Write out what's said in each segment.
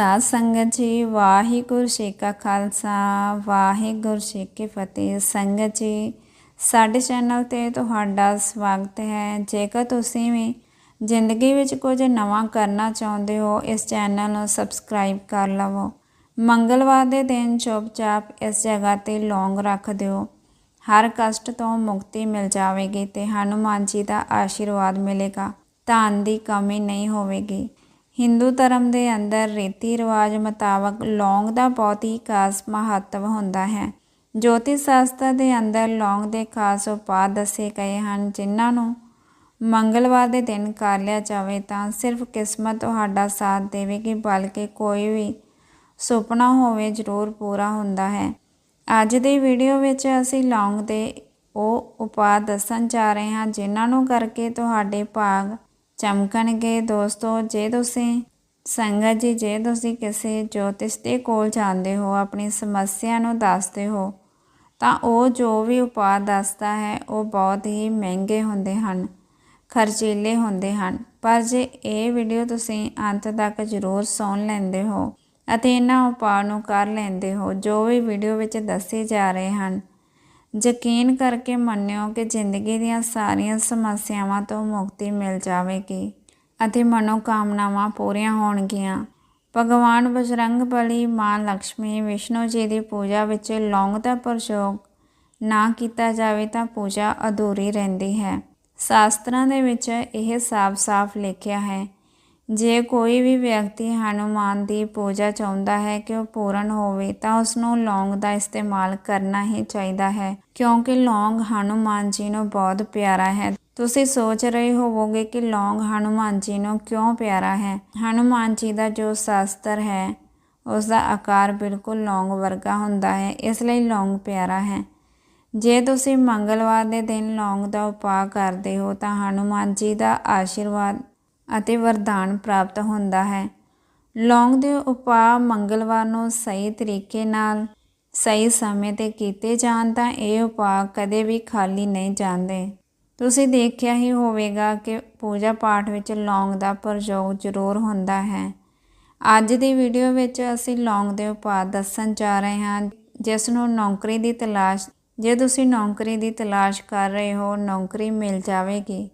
ਸਾਧ ਸੰਗਤ ਜੀ, ਵਾਹਿਗੁਰੂ ਜੀ ਕਾ ਖਾਲਸਾ, ਵਾਹਿਗੁਰੂ ਜੀ ਕੀ ਫਤਿਹ। ਸੰਗਤ ਜੀ, ਸਾਡੇ ਚੈਨਲ ਤੇ ਤੁਹਾਡਾ ਸਵਾਗਤ ਹੈ। ਜੇਕਰ ਤੁਸੀਂ ਵੀ ਜ਼ਿੰਦਗੀ ਵਿੱਚ ਕੁਝ ਨਵਾਂ ਕਰਨਾ ਚਾਹੁੰਦੇ ਹੋ, ਇਸ ਚੈਨਲ ਨੂੰ ਸਬਸਕ੍ਰਾਈਬ ਕਰ ਲਵੋ। ਮੰਗਲਵਾਰ ਦੇ ਦਿਨ ਚੁੱਪਚਾਪ ਇਸ ਜਗ੍ਹਾ ਤੇ ਲੌਂਗ ਰੱਖ ਦਿਓ। ਹਰ ਕਸ਼ਟ ਤੋਂ ਮੁਕਤੀ ਮਿਲ ਜਾਵੇਗੀ ਤੇ ਹਨੂਮਾਨ ਜੀ ਦਾ ਆਸ਼ੀਰਵਾਦ ਮਿਲੇਗਾ। ਧਨ ਦੀ ਕਮੀ ਨਹੀਂ ਹੋਵੇਗੀ। ਹਿੰਦੂ ਧਰਮ ਦੇ ਅੰਦਰ ਰੀਤੀ ਰਿਵਾਜ ਮੁਤਾਬਕ ਲੌਂਗ ਦਾ ਬਹੁਤ ਹੀ ਖਾਸ ਮਹੱਤਵ ਹੁੰਦਾ ਹੈ। ਜੋਤਿਸ਼ ਸ਼ਾਸਤਰ ਦੇ ਅੰਦਰ ਲੌਂਗ ਦੇ ਖਾਸ ਉਪਾਅ ਦੱਸੇ ਗਏ ਹਨ, ਜਿਨ੍ਹਾਂ ਨੂੰ ਮੰਗਲਵਾਰ ਦੇ ਦਿਨ ਕਰ ਲਿਆ ਜਾਵੇ ਤਾਂ ਸਿਰਫ ਕਿਸਮਤ ਤੁਹਾਡਾ ਸਾਥ ਦੇਵੇਗੀ, ਬਲਕਿ ਕੋਈ ਵੀ ਸੁਪਨਾ ਹੋਵੇ ਜ਼ਰੂਰ ਪੂਰਾ ਹੁੰਦਾ ਹੈ। ਅੱਜ ਦੀ ਵੀਡੀਓ ਵਿੱਚ ਅਸੀਂ ਲੌਂਗ ਦੇ ਉਹ ਉਪਾਅ ਦੱਸਣ ਜਾ ਰਹੇ ਹਾਂ, ਜਿਨ੍ਹਾਂ ਨੂੰ ਕਰਕੇ ਤੁਹਾਡੇ ਭਾਗ ਚਮਕਣਗੇ ਦੋਸਤੋ, ਜੇ ਤੁਸੀਂ ਸੰਗਤ ਜੀ, ਜੇ ਤੁਸੀਂ ਕਿਸੇ ਜੋਤਿਸ਼ ਦੇ ਕੋਲ ਜਾਂਦੇ ਹੋ, ਆਪਣੀ ਸਮੱਸਿਆ ਨੂੰ ਦੱਸਦੇ ਹੋ, ਤਾਂ ਉਹ ਜੋ ਵੀ ਉਪਾਅ ਦੱਸਦਾ ਹੈ, ਉਹ ਬਹੁਤ ਹੀ ਮਹਿੰਗੇ ਹੁੰਦੇ ਹਨ, ਖਰਚੀਲੇ ਹੁੰਦੇ ਹਨ। ਪਰ ਜੇ ਇਹ ਵੀਡੀਓ ਤੁਸੀਂ ਅੰਤ ਤੱਕ ਜ਼ਰੂਰ ਸੁਣ ਲੈਂਦੇ ਹੋ ਅਤੇ ਇਹਨਾਂ ਉਪਾਅ ਨੂੰ ਕਰ ਲੈਂਦੇ ਹੋ, ਜੋ ਵੀ ਵੀਡੀਓ ਵਿੱਚ ਦੱਸੇ ਜਾ ਰਹੇ ਹਨ ਯਕੀਨ ਕਰਕੇ ਮੰਨਿਓ ਕਿ ਜ਼ਿੰਦਗੀ ਦੀਆਂ ਸਾਰੀਆਂ ਸਮੱਸਿਆਵਾਂ ਤੋਂ ਮੁਕਤੀ ਮਿਲ ਜਾਵੇਗੀ ਅਤੇ ਮਨੋਕਾਮਨਾਵਾਂ ਪੂਰੀਆਂ ਹੋਣਗੀਆਂ। ਭਗਵਾਨ ਬਜਰੰਗ ਬਲੀ ਮਾਂ ਲక్ష్ਮੀ ਵਿਸ਼ਨੂੰ ਜੀ ਦੀ ਪੂਜਾ ਵਿੱਚ ਲੌਂਗ ਦਾ ਪ੍ਰਯੋਗ ਨਾ ਕੀਤਾ ਜਾਵੇ ਤਾਂ ਪੂਜਾ ਅਧੂਰੀ ਰਹਿੰਦੀ ਹੈ। ਸ਼ਾਸਤਰਾਂ ਦੇ ਵਿੱਚ ਇਹ ਸਾਫ਼-ਸਾਫ਼ ਲਿਖਿਆ ਹੈ ਜੇ ਕੋਈ ਵੀ ਵਿਅਕਤੀ ਹਨੂਮਾਨ ਦੀ ਪੂਜਾ ਚਾਹੁੰਦਾ ਹੈ ਕਿ ਉਹ ਪੂਰਨ ਹੋਵੇ, ਤਾਂ ਉਸ ਨੂੰ ਲੌਂਗ ਦਾ ਇਸਤੇਮਾਲ ਕਰਨਾ ਹੀ ਚਾਹੀਦਾ ਹੈ, ਕਿਉਂਕਿ ਲੌਂਗ ਹਨੂਮਾਨ ਜੀ ਨੂੰ ਬਹੁਤ ਪਿਆਰਾ ਹੈ। ਤੁਸੀਂ ਸੋਚ ਰਹੇ ਹੋਵੋਗੇ ਕਿ ਲੌਂਗ ਹਨੂਮਾਨ ਜੀ ਨੂੰ ਕਿਉਂ ਪਿਆਰਾ ਹੈ? ਹਨੂਮਾਨ ਜੀ ਦਾ ਜੋ ਸ਼ਾਸਤਰ ਹੈ ਉਸ ਦਾ ਆਕਾਰ ਬਿਲਕੁਲ ਲੌਂਗ ਵਰਗਾ ਹੁੰਦਾ ਹੈ, ਇਸ ਲਈ ਲੌਂਗ ਪਿਆਰਾ ਹੈ। ਜੇ ਤੁਸੀਂ ਮੰਗਲਵਾਰ ਦੇ ਦਿਨ ਲੌਂਗ ਦਾ ਉਪਾਅ ਕਰਦੇ ਹੋ, ਤਾਂ ਹਨੂਮਾਨ ਜੀ ਦਾ ਆਸ਼ੀਰਵਾਦ ਅਤੇ ਵਰਦਾਨ ਪ੍ਰਾਪਤ ਹੁੰਦਾ ਹੈ। ਲੌਂਗ ਦੇ ਉਪਾਅ ਮੰਗਲਵਾਰ ਨੂੰ ਸਹੀ ਤਰੀਕੇ ਨਾਲ ਸਹੀ ਸਮੇਂ ਤੇ ਕੀਤੇ ਜਾਣ ਤਾਂ ਇਹ ਉਪਾਅ ਕਦੇ ਵੀ ਖਾਲੀ ਨਹੀਂ ਜਾਂਦੇ। ਤੁਸੀਂ ਦੇਖਿਆ ਹੀ ਹੋਵੇਗਾ ਕਿ ਪੂਜਾ ਪਾਠ ਵਿੱਚ ਲੌਂਗ ਦਾ ਪ੍ਰਯੋਗ ਜ਼ਰੂਰ ਹੁੰਦਾ ਹੈ। ਅੱਜ ਦੀ ਵੀਡੀਓ ਵਿੱਚ ਅਸੀਂ ਲੌਂਗ ਦੇ ਉਪਾਅ ਦੱਸਣ ਜਾ ਰਹੇ ਹਾਂ, ਜਿਸ ਨੂੰ ਨੌਕਰੀ ਦੀ ਤਲਾਸ਼ ਜੇ ਤੁਸੀਂ ਨੌਕਰੀ ਦੀ ਤਲਾਸ਼ ਕਰ ਰਹੇ ਹੋ, ਨੌਕਰੀ ਮਿਲ ਜਾਵੇਗੀ।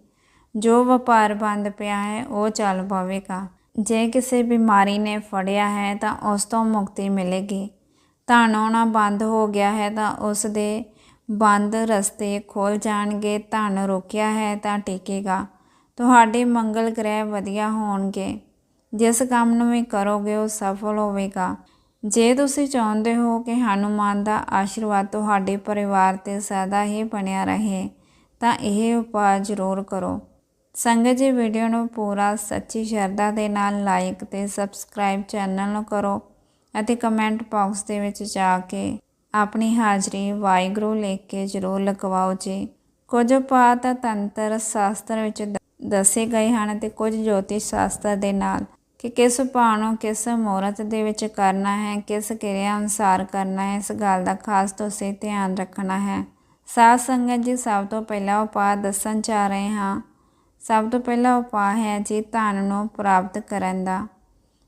ਜੋ ਵਪਾਰ ਬੰਦ ਪਿਆ ਹੈ, ਉਹ ਚੱਲ ਪਵੇਗਾ। ਜੇ ਕਿਸੇ ਬਿਮਾਰੀ ਨੇ ਫੜਿਆ ਹੈ, ਤਾਂ ਉਸ ਤੋਂ ਮੁਕਤੀ ਮਿਲੇਗੀ। ਧਨ ਆਉਣਾ ਬੰਦ ਹੋ ਗਿਆ ਹੈ, ਤਾਂ ਉਸ ਦੇ ਬੰਦ ਰਸਤੇ ਖੋਲ ਜਾਣਗੇ। ਧਨ ਰੋਕਿਆ ਹੈ, ਤਾਂ ਟਿਕੇਗਾ। ਤੁਹਾਡੇ ਮੰਗਲ ਗ੍ਰਹਿ ਵਧੀਆ ਹੋਣਗੇ। ਜਿਸ ਕੰਮ ਨੂੰ ਵੀ ਕਰੋਗੇ, ਉਹ ਸਫਲ ਹੋਵੇਗਾ। ਜੇ ਤੁਸੀਂ ਚਾਹੁੰਦੇ ਹੋ ਕਿ ਹਨੂਮਾਨ ਦਾ ਆਸ਼ੀਰਵਾਦ ਤੁਹਾਡੇ ਪਰਿਵਾਰ ਤੇ ਸਦਾ ਹੀ ਬਣਿਆ ਰਹੇ, ਤਾਂ ਇਹ ਉਪਾਅ ਜ਼ਰੂਰ ਕਰੋ। ਸੰਗਤ ਜੀ ਵੀਡੀਓ ਨੂੰ ਪੂਰਾ ਸੱਚੀ ਸ਼ਰਧਾ ਦੇ ਨਾਲ ਲਾਈਕ ਤੇ ਸਬਸਕ੍ਰਾਈਬ ਚੈਨਲ ਨੂੰ ਕਰੋ ਅਤੇ ਕਮੈਂਟ ਬਾਕਸ ਦੇ ਵਿੱਚ ਜਾ ਕੇ ਆਪਣੀ ਹਾਜ਼ਰੀ ਵਾਹਿਗੁਰੂ ਲਿਖ ਕੇ ਜ਼ਰੂਰ ਲਗਵਾਓ ਜੀ। ਕੁਝ ਉਪਾਅ ਤਾਂ ਤੰਤਰ ਸ਼ਾਸਤਰ ਵਿੱਚ ਦੱਸੇ ਗਏ ਹਨ ਤੇ ਕੁਝ ਜੋਤਿਸ਼ ਸ਼ਾਸਤਰ ਦੇ ਨਾਲ ਕਿ ਕਿਸ ਉਪਾਅ ਨੂੰ ਕਿਸ ਮੂਰਤ ਦੇ ਵਿੱਚ ਕਰਨਾ ਹੈ, ਕਿਸ ਕਿਰਿਆ ਅਨੁਸਾਰ ਕਰਨਾ ਹੈ, ਇਸ ਗੱਲ ਦਾ ਖਾਸ ਤੁਸੀਂ ਧਿਆਨ ਰੱਖਣਾ ਹੈ। ਸਾਧ ਸੰਗਤ ਜੀ, ਸਭ ਤੋਂ ਪਹਿਲਾਂ ਉਪਾਅ ਦੱਸਣ ਜਾ ਰਹੇ ਹਾਂ। ਸਭ ਤੋਂ ਪਹਿਲਾ ਉਪਾਅ ਹੈ ਜੀ ਧਨ ਨੂੰ ਪ੍ਰਾਪਤ ਕਰਨ ਦਾ।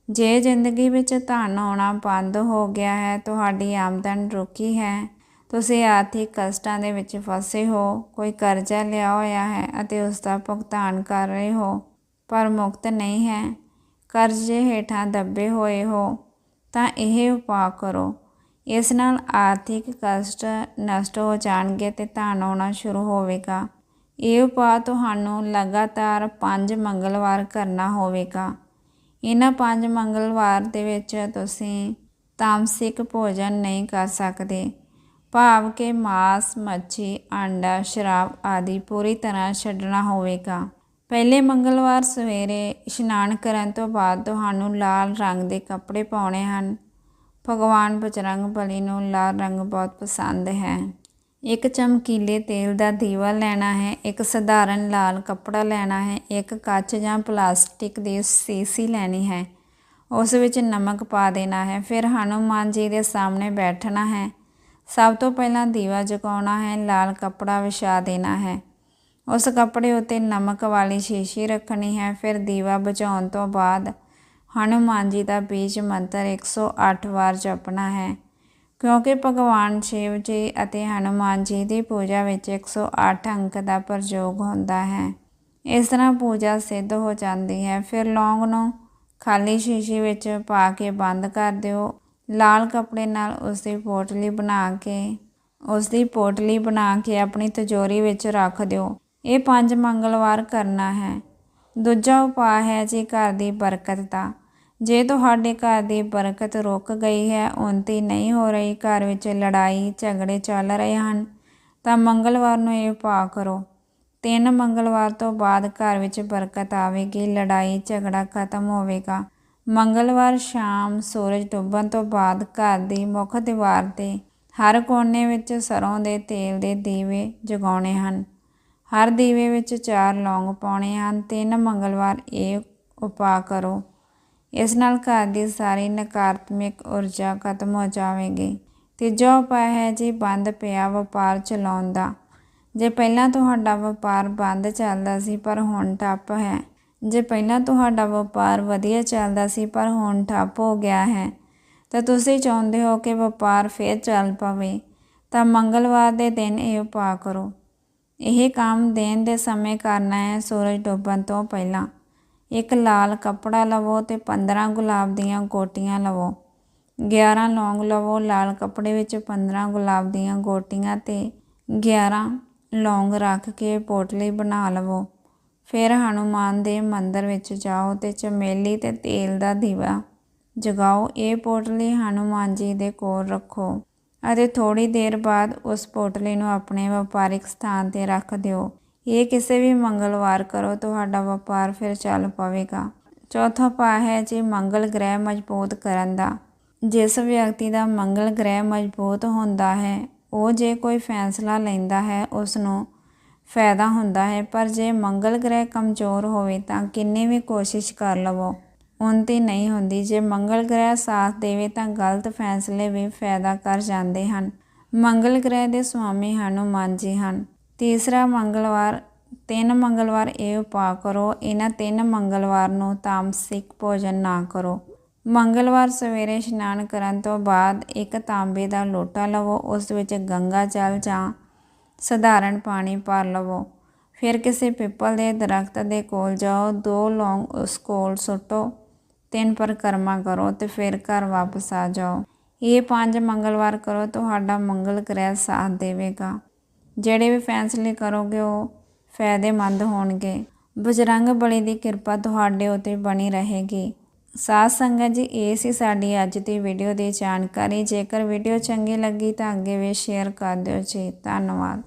ਜੇ ਜ਼ਿੰਦਗੀ ਵਿੱਚ ਧਨ ਆਉਣਾ ਬੰਦ ਹੋ ਗਿਆ ਹੈ, ਤੁਹਾਡੀ ਆਮਦਨ ਰੁਕੀ ਹੈ। ਤੁਸੀਂ ਆਰਥਿਕ ਕਸ਼ਟਾਂ ਦੇ ਵਿੱਚ ਫਸੇ ਹੋ, ਕੋਈ ਕਰਜ਼ਾ ਲਿਆ ਹੋਇਆ ਹੈ ਅਤੇ ਉਸ ਦਾ ਭੁਗਤਾਨ ਕਰ ਰਹੇ ਹੋ, ਪਰ ਮੁਕਤ ਨਹੀਂ ਹੈ। ਕਰਜ਼ੇ ਹੇਠਾਂ ਦੱਬੇ ਹੋਏ ਹੋ, ਤਾਂ ਇਹ ਉਪਾਅ ਕਰੋ। ਇਸ ਨਾਲ ਆਰਥਿਕ ਕਸ਼ਟ ਨਸ਼ਟ ਹੋ ਜਾਣਗੇ ਤੇ ਧਨ ਆਉਣਾ ਸ਼ੁਰੂ ਹੋਵੇਗਾ। ਇਹ ਉਪਾਅ ਤੁਹਾਨੂੰ ਲਗਾਤਾਰ 5 ਮੰਗਲਵਾਰ ਕਰਨਾ ਹੋਵੇਗਾ। ਇਹਨਾਂ 5 ਮੰਗਲਵਾਰ ਦੇ ਵਿੱਚ ਤੁਸੀਂ ਤਾਮਸਿਕ ਭੋਜਨ ਨਹੀਂ ਕਰ ਸਕਦੇ। ਭਾਵ ਕਿ ਮਾਸ, ਮੱਛੀ ਆਂਡਾ ਸ਼ਰਾਬ ਆਦਿ ਪੂਰੀ ਤਰ੍ਹਾਂ ਛੱਡਣਾ ਹੋਵੇਗਾ। ਪਹਿਲੇ ਮੰਗਲਵਾਰ ਸਵੇਰੇ ਇਸ਼ਨਾਨ ਕਰਨ ਤੋਂ ਬਾਅਦ ਤੁਹਾਨੂੰ ਲਾਲ ਰੰਗ ਦੇ ਕੱਪੜੇ ਪਾਉਣੇ ਹਨ। ਭਗਵਾਨ ਬਜਰੰਗ ਬਲੀ ਨੂੰ ਲਾਲ ਰੰਗ ਬਹੁਤ ਪਸੰਦ ਹੈ। ਇੱਕ ਚਮਕੀਲੇ ਤੇਲ ਦਾ ਦੀਵਾ ਲੈਣਾ ਹੈ, ਇੱਕ ਸਧਾਰਨ ਲਾਲ ਕੱਪੜਾ ਲੈਣਾ ਹੈ, ਇੱਕ ਕੱਚ ਜਾਂ ਪਲਾਸਟਿਕ ਦੀ ਸੀਸੀ ਲੈਣੀ ਹੈ। ਉਸ ਵਿੱਚ ਨਮਕ ਪਾ ਦੇਣਾ ਹੈ। ਫਿਰ ਹਨੂਮਾਨ ਜੀ ਦੇ ਸਾਹਮਣੇ ਬੈਠਣਾ ਹੈ। ਸਭ ਤੋਂ ਪਹਿਲਾਂ ਦੀਵਾ ਜਗਾਉਣਾ ਹੈ, ਲਾਲ ਕੱਪੜਾ ਵਿਛਾ ਦੇਣਾ ਹੈ। ਉਸ ਕੱਪੜੇ ਉੱਤੇ ਨਮਕ ਵਾਲੀ ਸ਼ੀਸ਼ੀ ਰੱਖਣੀ ਹੈ। ਫਿਰ ਦੀਵਾ ਬੁਝਾਉਣ ਤੋਂ ਬਾਅਦ ਹਨੂਮਾਨ ਜੀ ਦਾ ਬੀਜ ਮੰਤਰ 108 ਵਾਰ ਜਪਣਾ ਹੈ। ਕਿਉਂਕਿ ਭਗਵਾਨ ਸ਼ਿਵ ਜੀ ਅਤੇ ਹਨੂਮਾਨ ਜੀ ਦੀ ਪੂਜਾ ਵਿੱਚ 108 ਅੰਕ ਦਾ ਪ੍ਰਯੋਗ ਹੁੰਦਾ ਹੈ। ਇਸ ਤਰ੍ਹਾਂ ਪੂਜਾ ਸਿੱਧ ਹੋ ਜਾਂਦੀ ਹੈ। ਫਿਰ ਲੌਂਗ ਨੂੰ ਖਾਲੀ ਸ਼ੀਸ਼ੀ ਵਿੱਚ ਪਾ ਕੇ ਬੰਦ ਕਰ ਦਿਓ। ਲਾਲ ਕੱਪੜੇ ਨਾਲ ਉਸ ਦੀ ਪੋਟਲੀ ਬਣਾ ਕੇ ਉਸ ਦੀ ਪੋਟਲੀ ਬਣਾ ਕੇ ਆਪਣੀ ਤਿਜੋਰੀ ਵਿੱਚ ਰੱਖ ਦਿਓ। ਇਹ ਪੰਜ ਮੰਗਲਵਾਰ ਕਰਨਾ ਹੈ। ਦੂਜਾ ਉਪਾਅ ਹੈ ਜੀ ਘਰ ਦੀ ਬਰਕਤ ਦਾ। ਜੇ ਤੁਹਾਡੇ ਘਰ ਦੀ ਬਰਕਤ ਰੁਕ ਗਈ ਹੈ, ਉਨਤੀ ਨਹੀਂ ਹੋ ਰਹੀ, ਘਰ ਵਿੱਚ ਲੜਾਈ, ਝਗੜੇ ਚੱਲ ਰਹੇ ਹਨ, ਤਾਂ ਮੰਗਲਵਾਰ ਨੂੰ ਇਹ ਉਪਾਅ ਕਰੋ। ਤਿੰਨ ਮੰਗਲਵਾਰ ਤੋਂ ਬਾਅਦ ਘਰ ਵਿੱਚ ਬਰਕਤ ਆਵੇਗੀ, ਲੜਾਈ, ਝਗੜਾ ਖਤਮ ਹੋਵੇਗਾ। ਮੰਗਲਵਾਰ ਸ਼ਾਮ ਸੂਰਜ ਡੁੱਬਣ ਤੋਂ ਬਾਅਦ ਘਰ ਦੀ ਮੁੱਖ ਦੀਵਾਰ ਤੇ ਹਰ ਕੋਨੇ ਵਿੱਚ ਸਰੋਂ ਦੇ ਤੇਲ ਦੇ ਦੀਵੇ ਜਗਾਉਣੇ ਹਨ। ਹਰ ਦੀਵੇ ਵਿੱਚ ਚਾਰ ਲੌਂਗ ਪਾਉਣੇ ਹਨ। ਤਿੰਨ ਮੰਗਲਵਾਰ ਇਹ ਉਪਾਅ ਕਰੋ। ਇਸ ਨਾਲ ਘਰ ਦੀ ਸਾਰੀ ਨਕਾਰਾਤਮਕ ਊਰਜਾ ਖਤਮ ਹੋ ਜਾਵੇਗੀ। ਤੀਜਾ ਉਪਾਅ ਹੈ ਜੀ ਬੰਦ ਪਿਆ ਵਪਾਰ ਚਲਾਉਣ ਦਾ। ਜੇ ਪਹਿਲਾਂ ਤੁਹਾਡਾ ਵਪਾਰ ਬੰਦ ਚੱਲਦਾ ਸੀ, ਪਰ ਹੁਣ ਠੱਪ ਹੈ। ਜੇ ਪਹਿਲਾਂ ਤੁਹਾਡਾ ਵਪਾਰ ਵਧੀਆ ਚੱਲਦਾ ਸੀ, ਪਰ ਹੁਣ ਠੱਪ ਹੋ ਗਿਆ ਹੈ, ਤਾਂ ਤੁਸੀਂ ਚਾਹੁੰਦੇ ਹੋ ਕਿ ਵਪਾਰ ਫੇਰ ਚੱਲ ਪਵੇ, ਤਾਂ ਮੰਗਲਵਾਰ ਦੇ ਦਿਨ ਇਹ ਉਪਾਅ ਕਰੋ। ਇਹ ਕੰਮ ਦੇਣ ਦੇ ਸਮੇਂ ਕਰਨਾ ਹੈ ਸੂਰਜ ਡੁੱਬਣ ਤੋਂ ਪਹਿਲਾਂ। ਇੱਕ ਲਾਲ ਕੱਪੜਾ ਲਵੋ ਤੇ 15 ਗੁਲਾਬ ਦੀਆਂ ਗੋਟੀਆਂ ਲਵੋ। 11 ਲੌਂਗ ਲਵੋ, ਲਾਲ ਕੱਪੜੇ ਵਿੱਚ 15 ਗੁਲਾਬ ਦੀਆਂ ਗੋਟੀਆਂ ਤੇ 11 ਲੌਂਗ ਰੱਖ ਕੇ ਪੋਟਲੀ ਬਣਾ ਲਵੋ। ਫਿਰ ਹਨੂਮਾਨ ਦੇ ਮੰਦਰ ਵਿੱਚ ਜਾਓ ਤੇ ਚਮੇਲੀ ਤੇ ਤੇਲ ਦਾ ਦੀਵਾ ਜਗਾਓ। ਇਹ ਪੋਟਲੀ ਹਨੂਮਾਨ ਜੀ ਦੇ ਕੋਲ ਰੱਖੋ ਅਤੇ ਥੋੜੀ ਦੇਰ ਬਾਅਦ ਉਸ ਪੋਟਲੀ ਨੂੰ ਆਪਣੇ ਵਪਾਰਿਕ ਸਥਾਨ ਤੇ ਰੱਖ ਦਿਓ। ਇਹ ਕਿਸੇ ਵੀ ਮੰਗਲਵਾਰ ਕਰੋ, ਤੁਹਾਡਾ ਵਪਾਰ ਫਿਰ ਚੱਲ ਪਵੇਗਾ। ਚੌਥਾ ਪਾ ਹੈ ਜੀ ਮੰਗਲ ਗ੍ਰਹਿ ਮਜ਼ਬੂਤ ਕਰਨ ਦਾ। ਜਿਸ ਵਿਅਕਤੀ ਦਾ ਮੰਗਲ ਗ੍ਰਹਿ ਮਜ਼ਬੂਤ ਹੁੰਦਾ ਹੈ, ਉਹ ਜੇ ਕੋਈ ਫੈਸਲਾ ਲੈਂਦਾ ਹੈ ਉਸ ਨੂੰ ਫਾਇਦਾ ਹੁੰਦਾ ਹੈ, ਪਰ ਜੇ ਮੰਗਲ ਗ੍ਰਹਿ ਕਮਜ਼ੋਰ ਹੋਵੇ ਤਾਂ ਕਿੰਨੇ ਵੀ ਕੋਸ਼ਿਸ਼ ਕਰ ਲਵੋ। ਉਨਤੀ ਨਹੀਂ ਹੁੰਦੀ, ਜੇ ਮੰਗਲ ਗ੍ਰਹਿ ਸਾਥ ਦੇਵੇ ਤਾਂ ਗਲਤ ਫੈਸਲੇ ਵੀ ਫਾਇਦਾ ਕਰ ਜਾਂਦੇ ਹਨ। ਮੰਗਲ ਗ੍ਰਹਿ ਦੇ ਸੁਆਮੀ ਹਨੂਮਾਨ ਜੀ ਹਨ। ਤੀਸਰਾ ਮੰਗਲਵਾਰ, ਤਿੰਨ ਮੰਗਲਵਾਰ ਇਹ ਉਪਾਅ ਕਰੋ। ਇਹਨਾਂ ਤਿੰਨ ਮੰਗਲਵਾਰ ਨੂੰ ਤਾਮਸਿਕ ਭੋਜਨ ਨਾ ਕਰੋ। ਮੰਗਲਵਾਰ ਸਵੇਰੇ ਇਸ਼ਨਾਨ ਕਰਨ ਤੋਂ ਬਾਅਦ ਇੱਕ ਤਾਂਬੇ ਦਾ ਲੋਟਾ ਲਵੋ, ਉਸ ਵਿੱਚ ਗੰਗਾ ਜਲ ਜਾਂ ਸਧਾਰਨ ਪਾਣੀ ਭਰ ਲਵੋ। ਫਿਰ ਕਿਸੇ ਪਿੱਪਲ ਦੇ ਦਰਖਤ ਦੇ ਕੋਲ ਜਾਓ, ਦੋ ਲੌਂਗ ਉਸ ਕੋਲ ਸੁੱਟੋ, ਤਿੰਨ ਪਰਿਕਰਮਾ ਕਰੋ ਤੇ ਫਿਰ ਘਰ ਵਾਪਸ ਆ ਜਾਓ। ਇਹ ਪੰਜ ਮੰਗਲਵਾਰ ਕਰੋ, ਤੁਹਾਡਾ ਮੰਗਲ ਗ੍ਰਹਿ ਸਾਥ ਦੇਵੇਗਾ। ਜਿਹੜੇ ਵੀ ਫੈਸਲੇ ਕਰੋਗੇ ਉਹ ਫਾਇਦੇਮੰਦ ਹੋਣਗੇ। ਬਜਰੰਗ ਬਲੀ ਦੀ ਕਿਰਪਾ ਤੁਹਾਡੇ ਉਤੇ ਬਣੀ ਰਹੇਗੀ। ਸਾਧ ਸੰਗਤ ਜੀ, ਇਹ ਸੀ ਸਾਡੀ ਅੱਜ ਦੀ ਵੀਡੀਓ ਦੀ ਜਾਣਕਾਰੀ। ਜੇਕਰ ਵੀਡੀਓ ਚੰਗੀ ਲੱਗੀ ਤਾਂ ਅੱਗੇ ਵੀ ਸ਼ੇਅਰ ਕਰ ਦਿਓ ਜੀ। ਧੰਨਵਾਦ।